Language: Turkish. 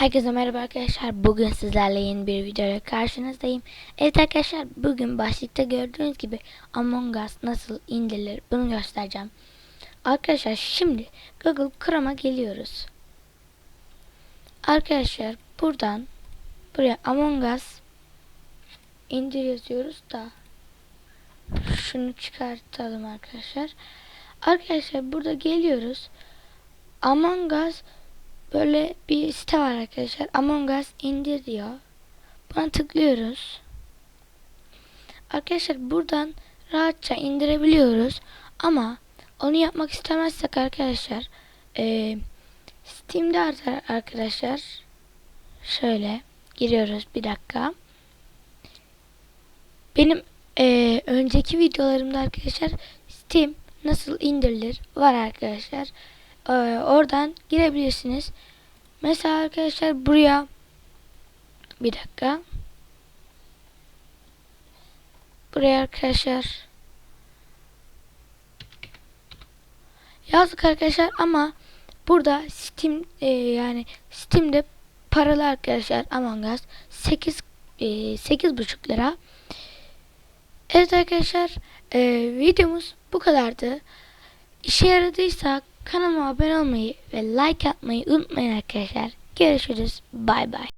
Herkese merhaba arkadaşlar. Bugün sizlerle yeni bir videoyla karşınızdayım. Evet arkadaşlar bugün başlıkta gördüğünüz gibi Among Us nasıl indirilir bunu göstereceğim. Arkadaşlar şimdi Google Chrome'a geliyoruz. Arkadaşlar buradan buraya Among Us indir yazıyoruz da şunu çıkartalım arkadaşlar. Arkadaşlar burada geliyoruz. Among Us böyle bir site var arkadaşlar. Among Us indir diyor. Buna tıklıyoruz. Arkadaşlar buradan rahatça indirebiliyoruz. Ama onu yapmak istemezsek arkadaşlar e, Steam'de artar arkadaşlar. Şöyle giriyoruz bir dakika. Benim e, önceki videolarımda arkadaşlar Steam nasıl indirilir var arkadaşlar. E, oradan girebilirsiniz. Mesela arkadaşlar buraya bir dakika. Buraya arkadaşlar yazdık arkadaşlar ama burada Steam e, yani Steam'de paralı arkadaşlar Among Us 8 e, 8,5 lira. Evet arkadaşlar e, videomuz bu kadardı. İşe yaradıysa kanalıma abone olmayı ve like atmayı unutmayın arkadaşlar. Görüşürüz. Bay bay.